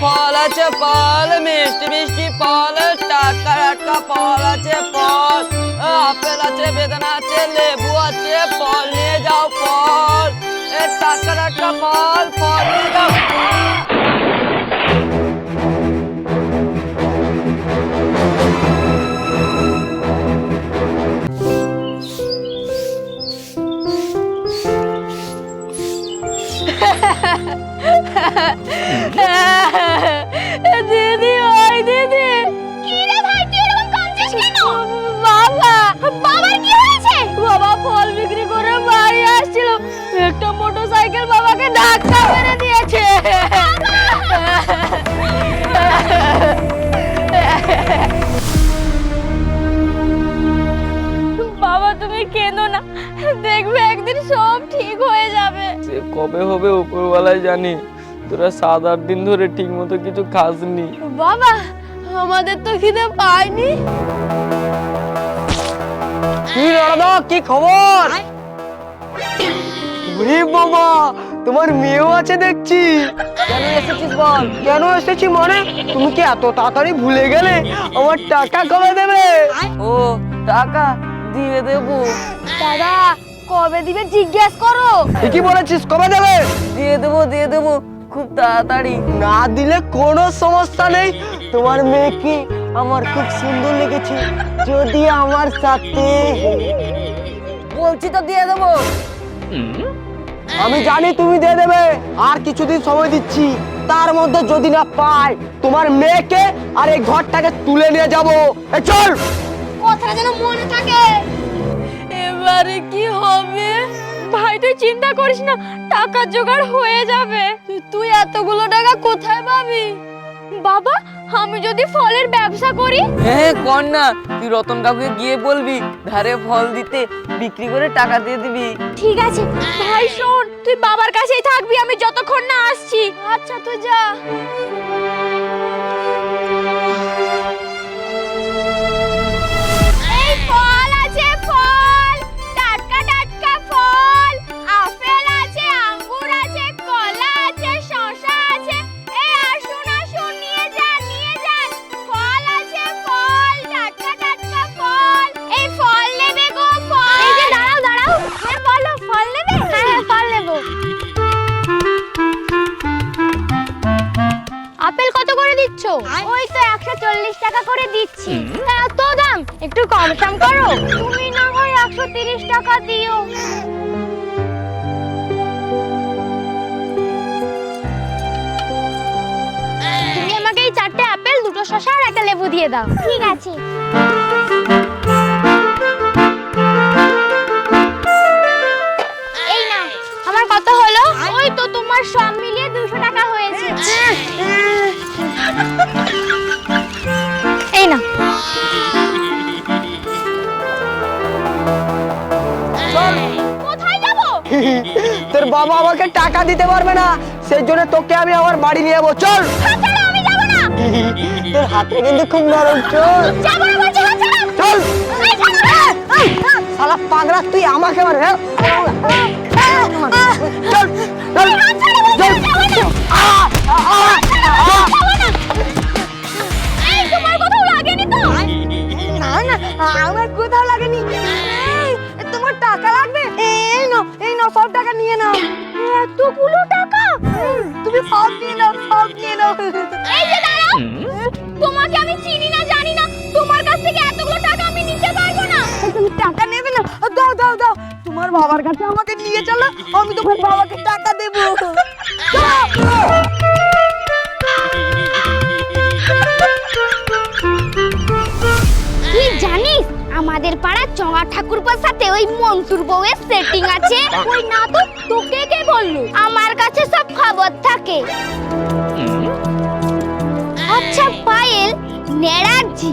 ফল আছে ফল, মিষ্টি মিষ্টি ফল, টাটকা টাটকা ফল আছে ফল, আপেল আছে, বেদানা আছে, লেবু আছে, ফল নিয়ে যাও ফল। টাটকা টাটকা ফল ফল নিয়ে যাও। মোটরসাইকেল বাবাকে ধাক্কা মেরে দিয়েছে। বাবা তুমি কেঁদো না? দেখবে একদিন সব ঠিক হয়ে যাবে। সে কবে হবে উপরওয়ালাই জানি। তোরা সাত আট দিন ধরে ঠিক মতো কিছু খাসনি। বাবা আমাদের তো খিদে পায়নি। কি দাদা কি খবর? ওরে বাবা তোমার মেয়েও আছে দেখছি। কেন এসেছিস বল? কেন এসেছি মানে? তুমি কি এত তাড়াতাড়ি ভুলে গেলে আমার টাকা কবে দেবে? ও টাকা দিয়ে দেবো। দাদা কবে দিবে জিজ্ঞেস করো। ঠিকই বলেছিস কবে দেবে? দিয়ে দেবো দিয়ে দেবো খুব তাড়াতাড়ি। না দিলে কোনো সমস্যা নেই। তোমার মেয়েকে আমার খুব সুন্দর লেগেছে যদি আমার সাথে বলছি তো দিয়ে দেবো। আমি জানি তুমি দিয়ে দেবে। আর কিছুদিন সময় দিচ্ছি। তার মধ্যে যদি না পাই তোমার মেয়েকে আর এই ঘরটাকে তুলে নিয়ে যাব। এ চল! কথাটা যেন মনে থাকে। এবারে কি হবে? ভাই তুই চিন্তা করিস না টাকা জোগাড় হয়ে যাবে। তুই এতগুলো টাকা কোথায় পাবি? বাবা আমি যদি ফলের ব্যবসা করি? হ্যাঁ কর না। তুই রতন কাকুকে গিয়ে বলবি ধারে ফল দিতে বিক্রি করে টাকা দিয়ে দিবি। ঠিক আছে। ভাই শোন তুই বাবার কাছেই থাকবি আমি যতক্ষণ না আসছি। আচ্ছা তুই যা। সম করো। তুমি না হয় একশো তিরিশ টাকা দিও। তুমি আমাকে এই চারটে আপেল দুটো শসা আর একটা লেবু দিয়ে দাও। ঠিক আছে। এই নাও আমার কত হলো? ওই তো তোমার সব মিলিয়ে দুশো টাকা হয়েছে। এই না বাবা আমাকে টাকা দিতে পারবে না। সেই জন্য তোকে আমি আমার বাড়ি নিয়ে যাব। চল। তোর হাতে কিন্তু খুব নরম। চল। চল। ছাড়ো শালা পাগলা তুই আমাকে মার হ্যাঁ? চল। চল। চল। বাবার কাছে আমাকে নিয়ে চলো আমি তোমার বাবাকে টাকা দেবো। তুই জানিস? আমাদের পাড়ার চঙা ঠাকুরপার সাথে ওই মন্টুর বউয়ের সেটিং আছে। ওই না তো তোকে কে বলল? আমার কাছে সব খবর থাকে। আচ্ছা পায়েল নেড়াচ্ছি।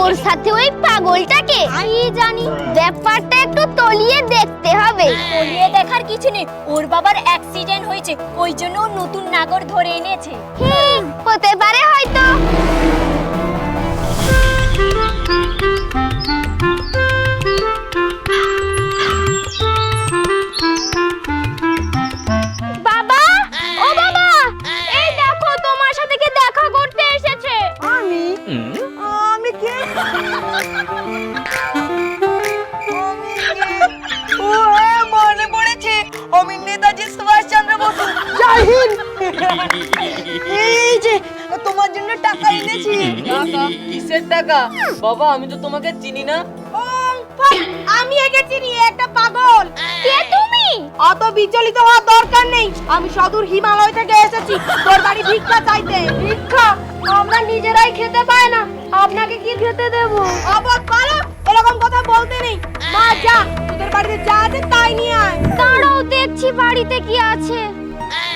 ওর সাথে ওই পাগলটাকে। আমি জানি। ব্যাপারটা একটু তলিয়ে দেখতে হবে। তলিয়ে দেখার কিছু নেই। ওর বাবার অ্যাক্সিডেন্ট হয়েছে। ওই জন্য নতুন নাগর ধরে এনেছে। হতে পারে হয়তো। এই যে তোমার জন্য টাকা এনেছি। টাকা কিসের টাকা? বাবা আমি তো তোমাকে চিনি না। আমি একে চিনি একটা পাগল। কে তুমি? অত বিচলিত হওয়ার দরকার নেই। আমি সদূর হিমালয় থেকে এসেছি তোর বাড়ি ভিক্ষা চাইতে। ভিক্ষা? আমরা নিজেরাই খেতে পাই না। আপনাকে কি খেতে দেব? অবধ পারো এরকম কথা বলতে নেই। মা যা তোদের বাড়িতে যা আছে তাই নিয়ে আয়। দাঁড়াও দেখছি বাড়িতে কি আছে।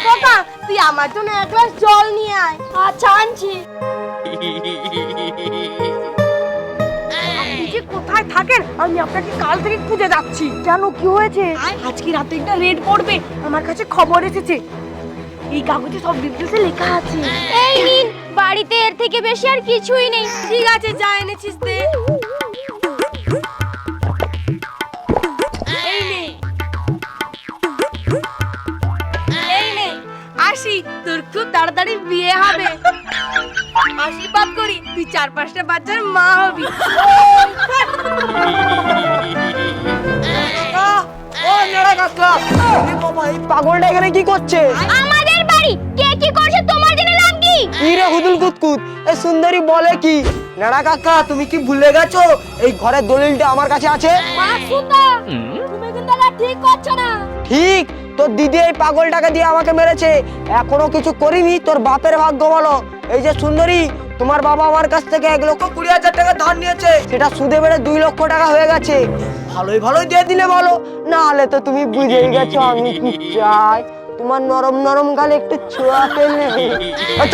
খোকা তুই আমার জন্য এক গ্লাস জল নিয়ে আয়। আচ্ছা আনছি। আপনি যে কোথায় থাকেন আমি আপনাকে কাল থেকে খুঁজে যাচ্ছি। কেন কি হয়েছে? আজকে রাতে একটা রেড পড়বে। আমার কাছে খবর এসেছে। এই কাগজে সব ডিটেলসে লেখা আছে। এই নিন বাড়িতে এর থেকে বেশি আর কিছুই নেই। ঠিক আছে যা এনেছিস দে। চার পাঁচটা বাচ্চার মা হবি। ও নেড়া কাকা আরে বাবা এই পাগলটা এখানে কি করছে? আমাদের বাড়ি। কে কি করছে? তোমার জেনে লাভ কি? কি রে হুদুল কুতকুত? এই সুন্দরী বলে কি? নেড়া কাকা তুমি কি ভুলে গেছো? এই ঘরের দলিলটা আমার কাছে আছে? তুমি কিন্তু ঠিক করছ না। ঠিক? তোর দিদি এই পাগলটাকে দিয়ে আমাকে মেরেছে। এখনও কিছু করিনি তোর বাপের ভাগ্য বলো। এই যে সুন্দরী তোমার বাবা আমার কাছ থেকে এক লক্ষ কুড়ি হাজার টাকা ধার নিয়েছে। সেটা সুদে বেড়ে দুই লক্ষ টাকা হয়ে গেছে। ভালোই ভালোই দিয়ে দিলে বলো। না হলে তো তুমি বুঝেই গেছো আমি কি চাই। তোমার নরম নরম গালে একটু ছোঁয়া পেলে।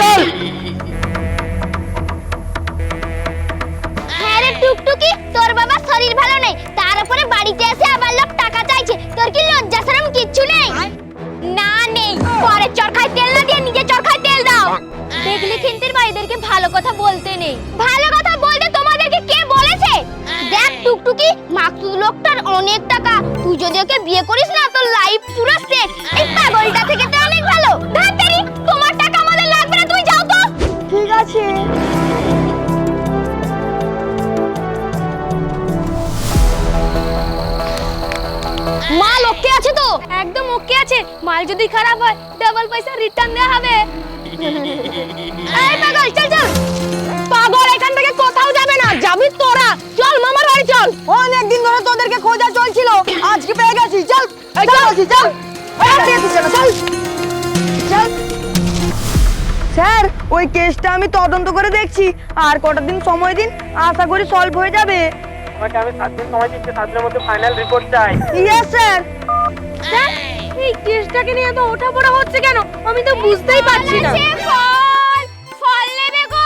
চল! হ্যাঁ রে টুকটুকি তোর বাবার শরীর ভালো নেই। তার উপরে বাড়িতে এসে আবার লোক টাকা চাইছে। তোর কি লজ্জা শরম কিচ্ছু নেই? না নেই পরে চরখায় ভালো কথা বলতে নেই। ভালো কথা বলতে তোমাদেরকে কে বলেছে? দেখ টুকটুকি মাকসুদ লোকটার অনেক টাকা। তুই যদি ওকে বিয়ে করিস না তোর লাইফ পুরো সেট এই পাগলটা থেকে তো অনেক ভালো। ধাত্তারি তোমার টাকা আমাদের লাগবে না তুই যাও তো। ঠিক আছে। মাল ওকে আছে তো? একদম ওকে আছে। মাল যদি খারাপ হয় ডাবল পয়সা রিটার্ন দেওয়া হবে। এই পাগল চল চল। পাগল এখান থেকে কোথাও যাবে না। যাবি তোরা। চল মামার বাড়ি চল। অনেক দিন ধরে তোদেরকে খোঁজা চলছিল। আজকে পেয়ে গেছি। চল চল চল। চলো, স্যার ওই কেসটা আমি তদন্ত করে দেখছি। আর কটা দিন সময় দিন আশা করি সলভ হয়ে যাবে। তোমাকে আমি সাত দিন সময় দিচ্ছি সাত দিনের মধ্যে ফাইনাল রিপোর্ট চাই। ইয়েস স্যার স্যার এই কেসটাকে নিয়ে তো ওঠাপড়া হচ্ছে কেন? আমি তো বুঝতেই পারছি না। ফল। ফল নেবে গো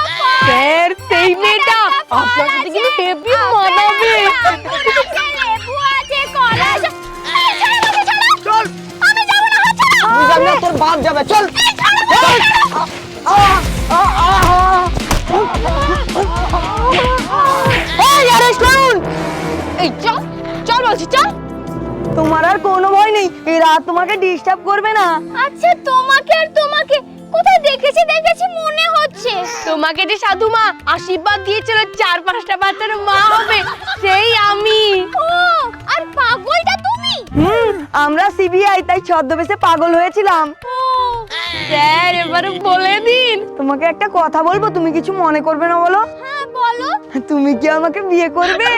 স্যার সেই মেয়েটা আপনার সাথে কিন্তু হেভি মানাবে লেবু আছে কলা আছে এই, ছাড়ো, আমাকে ছাড়ো। চল। আমি যাব না তুই যাবি না তোর বাপ যাবে। চল। এই, ছাড়ো, ছাড়ো। এই আরে শুন এই চল চল বলছি চল। তোমার আর কোনো ভয় নেই। এই রাত তোমাকে ডিস্টার্ব করবে না। আচ্ছা তোমাকে আর তোমাকে কোথায় দেখেছি দেখেছি মনে হচ্ছে। তোমাকে যে সাধু মা আশীর্বাদ দিয়েছিল চার পাঁচটা বাচ্চার মা হবে সেই আমি। ও আর পাগলটা তুমি? হুম আমরা সিবিআই তাই ছদ্মবেশে পাগল হয়েছিলাম। স্যার এবারে বলে দিন। তোমাকে একটা কথা বলব তুমি কিছু মনে করবে না বলো? হ্যাঁ বলো। তুমি কি আমাকে বিয়ে করবে?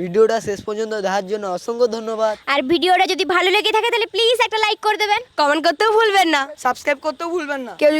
ভিডিওটা শেষ পর্যন্ত দেখার জন্য অসংখ্য ধন্যবাদ। আর ভিডিওটা যদি ভালো লেগে থাকে তাহলে প্লিজ একটা লাইক করে দেবেন। কমেন্ট করতেও ভুলবেন না। সাবস্ক্রাইব করতেও ভুলবেন না। কেউ